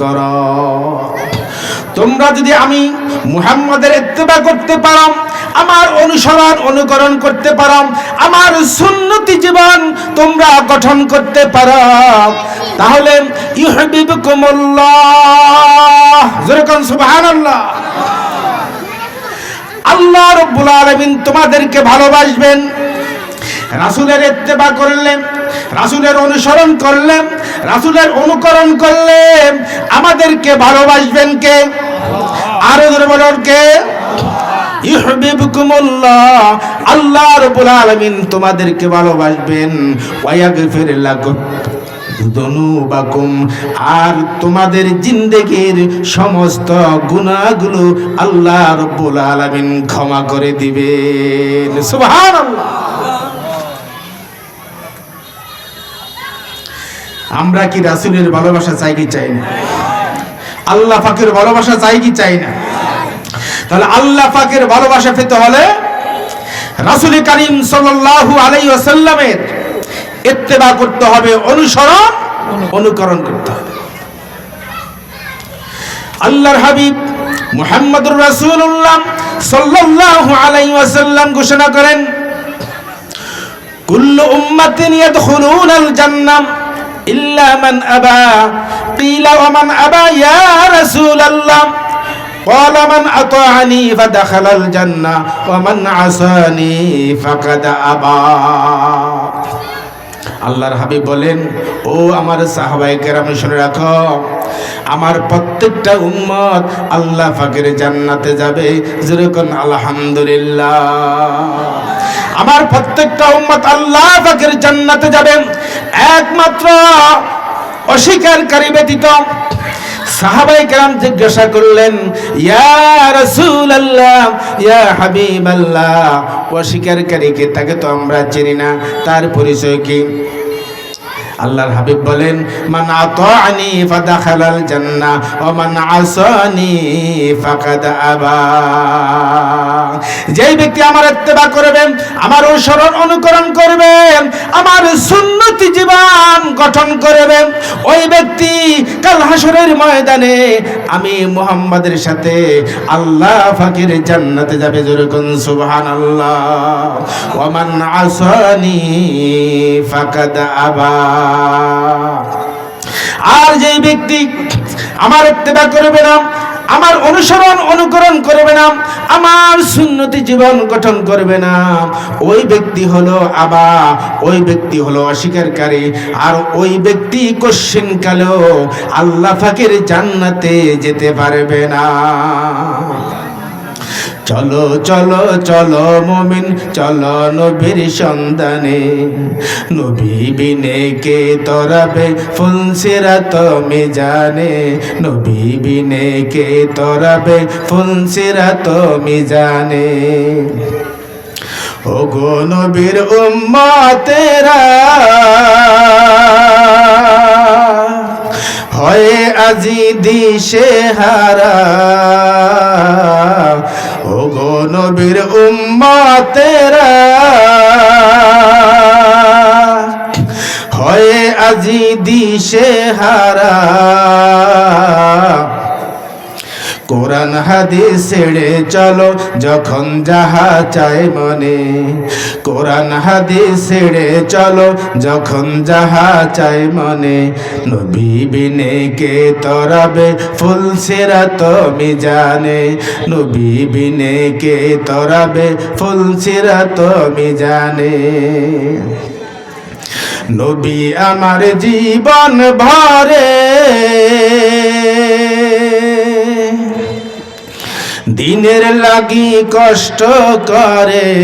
কর। তোমরা যদি আমি মুহাম্মদের ইত্তেবা করতে পারো, আমার অনুসরণ, অনুকরণ করতে পারো, আমার সুন্নতি জীবন তোমরা গঠন করতে পারো, তাহলে ইউহিবুকুমুল্লাহ। যেরকম সুবহানাল্লাহ। আল্লাহ রব্বুল আলামিন তোমাদেরকে ভালোবাসবেন। রাসূলের ইত্তেবা করলেন রাসূলের অনুসরণ করলেন, রাসুলের অনুকরণ করলেন। আমাদেরকে ভালোবাসবেন কে? আরও ধরে বলুন কে? ইউহিবুকুমুল্লাহ আল্লাহ রাব্বুল আলামিন তোমাদেরকে ভালোবাসবেন। ওয়ায়াগফির লাকুম আর তোমাদের জিন্দেগির সমস্ত গুনাহগুলো আল্লাহ রব্বুল আলামিন ক্ষমা করে দিবেন। সুবহানাল্লাহ। আমরা কি রাসূলের ভালোবাসা চাই কি চাই না? আল্লাহ পাকের ভালোবাসা চাই কি চাই না? তাহলে আল্লাহ পাকের ভালোবাসা পেতে হলে রাসূল করিম সাল্লাল্লাহু আলাইহি ওয়াসাল্লামের ইত্তেবা করতে হবে, অনুসরণ, অনুকরণ করতে হবে। আল্লাহর হাবিব মুহাম্মদুর রাসূলুল্লাহ সাল্লাল্লাহু আলাইহি ওয়াসাল্লাম ঘোষণা করেন, কুল্লু উম্মাতিন ইয়াদখুলুনাল জান্নাহ। ইল্লা মান আবা কিলা ওয়া মান আবা ইয়া রাসূলাল্লাহ قال من أطاعني فدخل الجنة ومن عصاني فقد أبى আল্লাহর হাবিব বলেন ও আমার সাহাবাই কেরাম শুনে রাখো আমার প্রত্যেকটা উম্মত আল্লাহ ফাকের জান্নাতে যাবে যেরকম আলহামদুলিল্লাহ আমার প্রত্যেকটা উম্মত আল্লাহ পাকের জান্নাতে যাবেন একমাত্র অস্বীকারী ব্যতীত সাহাবাই কেরাম জিজ্ঞাসা করলেন, ইয়া রাসূলুল্লাহ, ইয়া হাবিবাল্লাহ। অস্বীকারীকে তাকে তো আমরা চিনি না, তার পরিচয় কি? আল্লাহর হাবিব বলেন, মান আতাআনি ফাদাখালাল জান্নাহ ওয়া মান আসানি ফাকাদ আবা। যেই ব্যক্তি আমার ইত্তেবা করবে, আমার অনুসরণ অনুকরণ করবে, আমার সুন্নতি জীবন গঠন করবে, ওই ব্যক্তি কাল হাসরের ময়দানে আমি মোহাম্মদের সাথে আল্লাহ ফাকির জান্নাতে যাবে যেরকম সুবহান আল্লাহ ওমান আসানি ফাকাদ আবা। আর যে ব্যক্তি আমার ইত্তেবা করবে না আমার অনুসরণ, অনুকরণ করবে না। আমার সুন্নতি জীবন গঠন করবে না। ওই ব্যক্তি হলো আবা, ওই ব্যক্তি হলো অস্বীকারী। আর ওই ব্যক্তি কোশ্চিন কালো আল্লাহ ফাকের জান্নাতে যেতে পারবে না। চলো চলো চলো মমিন, চলো নবীর সন্ধানে। নবী বিনে কে তরাবে ফুলসিরা তুমি জানে নবী বিনে কে তরাবে ফুলসিরা তুমি জানে ও গো নবীর উম্মা তেরা হয়ে আজি দিশে হারা ও গো নবীর উম্মতেরা হয়ে আজি দিশে হারা কোরআন হাদিস ছেড়ে চলো, যখন যাহা চাই মনে। কোরআন হাদিস ছেড়ে চলো, যখন যাহা চাই মনে। নবী বিনে কে তরাবে, ফুল সেরা তুমি জানে। নবী বিনে কে তরাবে, ফুল সেরা তুমি জানে। নবী আমার জীবন ভরে দিনের লাগি কষ্ট করে।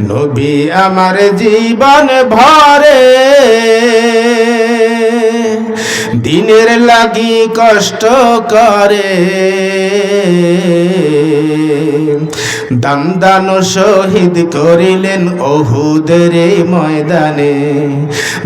নবী আমার জীবন ভরে। দিনের লাগি কষ্ট করে। দান শহীদ করিলেন অহুদের ময়দানে।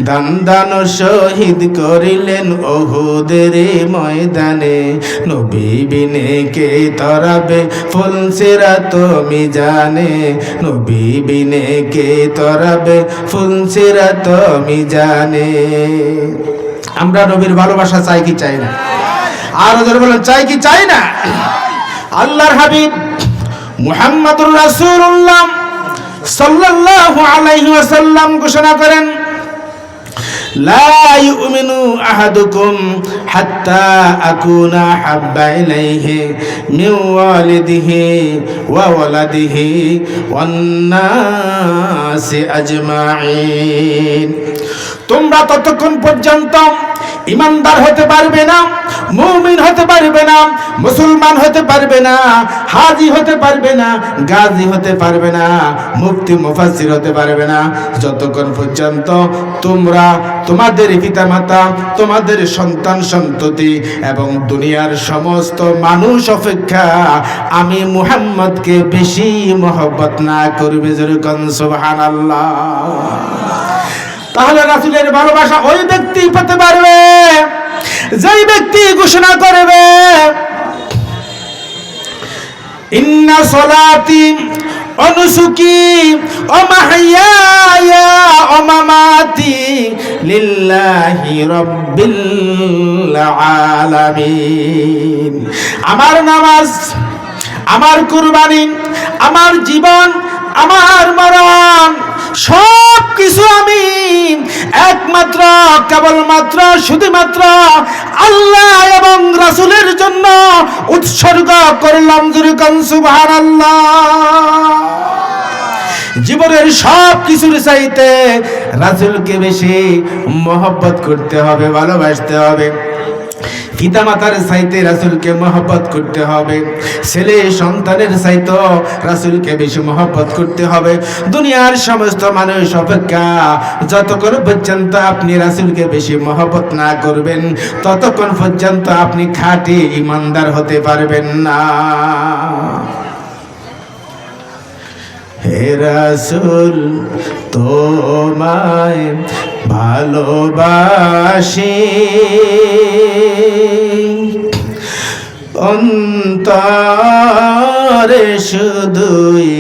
দান দান শহীদ করিলেন অহুদের ময়দানে। নবী বিনে কে তরাবে ফুল সেরা তুমি জানে। নবী বিনে কে তরাবে ফুল সেরা তুমি জানে। আমরা নবীর ভালোবাসা চাই কি চাই না? আর ওদের বলেন, চাই কি চাই না? আল্লাহর হাবিব মুহাম্মাদুর রাসূলুল্লাহ সাল্লাল্লাহু আলাইহি ওয়াসাল্লাম ঘোষণা করেন, লা ইউমিনু আহাদুকুম হাত্তা আকুনা হাব্বা ইলাইহি মিন ওয়ালিদিহি ওয়া ওয়ালাদিহি ওয়ান নাসি আজমাইন তোমরা ততক্ষণ পর্যন্ত ইমানদার হতে পারবে না, মুমিন হতে পারবে না মুসলমান হতে পারবে না, হাজি হতে পারবে না, গাজী হতে পারবে না, মুফতি, মুফাসসির হতে পারবে না। যতক্ষণ পর্যন্ত তোমরা তোমাদের পিতামাতা, তোমাদের সন্তান, সন্ততি এবং দুনিয়ার সমস্ত মানুষ অপেক্ষা আমি মুহাম্মদকে বেশি মহব্বত না করবে যেরকম সুবহানাল্লাহ। তাহলে রাসুলের ভালোবাসা ওই ব্যক্তি পেতে পারবে, যেই ব্যক্তি ঘোষণা করবে ইন্না সলাতি অনুসুকি ও মাহাইয়া ও মামাতি লিল্লাহি রব্বিল আলামিন। আমার নামাজ, আমার কুরবানি, আমার জীবন, আমার মরণ সব কিছু আমি একমাত্র, কেবলমাত্র, শুধুমাত্র আল্লাহ এবং জন্য উৎসর্গ করলাম জীবনের সব কিছুর চাইতে রাসুলকে বেশি মহব্বত করতে হবে ভালোবাসতে হবে। পিতা মাতার চাইতে রাসুলকে মহব্বত করতে হবে। ছেলে সন্তানের সাইতে রাসুলকে বেশি মহব্বত করতে হবে। দুনিয়ার সমস্ত মানুষ অপেক্ষা যতক্ষণ পর্যন্ত আপনি রাসুলকে বেশি মহব্বত না করবেন, ততক্ষণ পর্যন্ত আপনি খাঁটি ইমানদার হতে পারবেন না। হে রাসুল তোমায় ভালোবাসি। অন্তরে শুধুই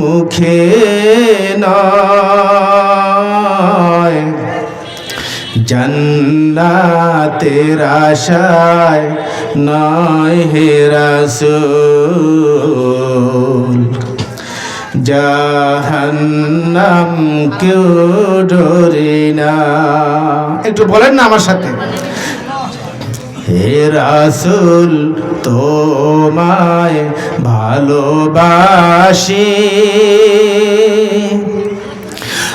মুখে নয় জন্নাতের আশায় নয় হে রাসূল। জাহান্নাম কেউ ডরে না। একটু বলেন না আমার সাথে। হে রাসুল, তোমায় ভালোবাসি।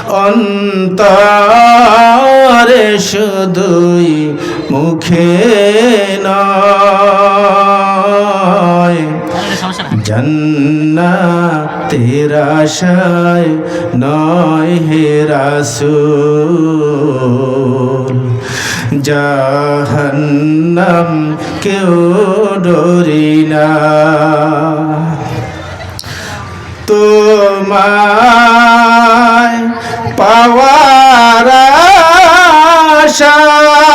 অন্তরে শুধুই মুখে নয়। জন্নাতের আশায় নয় হে রাসূল। জাহান্নাম কেউ ডরি না। তোমায় পাওয়ার আশায়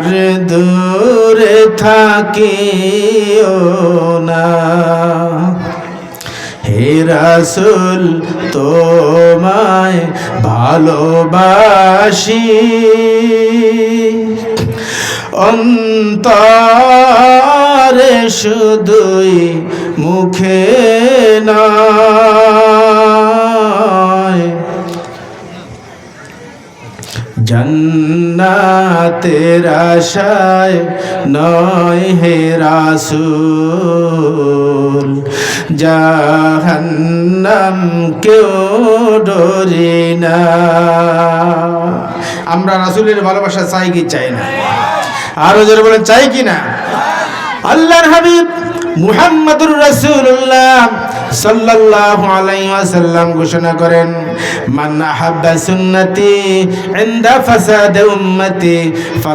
আর দূরে থাকিও না। হে রাসুল তোমায় ভালোবাসি। অন্তরে শুধুই মুখে নয় জন্নাতের আশায় নয় হে রাসূল, জাহান্নাম কেউ ডরি না। আমরা রাসুলের ভালোবাসা চাই কি চাই না? আরও জোরে বলেন, চাই কি না? আল্লাহর হাবিব। মুহাম্মাদুর রাসূলুল্লাহ সাল্লাল্লাহু আলাইহি ওয়াসাল্লাম ঘোষণা করেন মান আহাব্বা সুন্নতি ইনদা ফাসাদ উম্মতি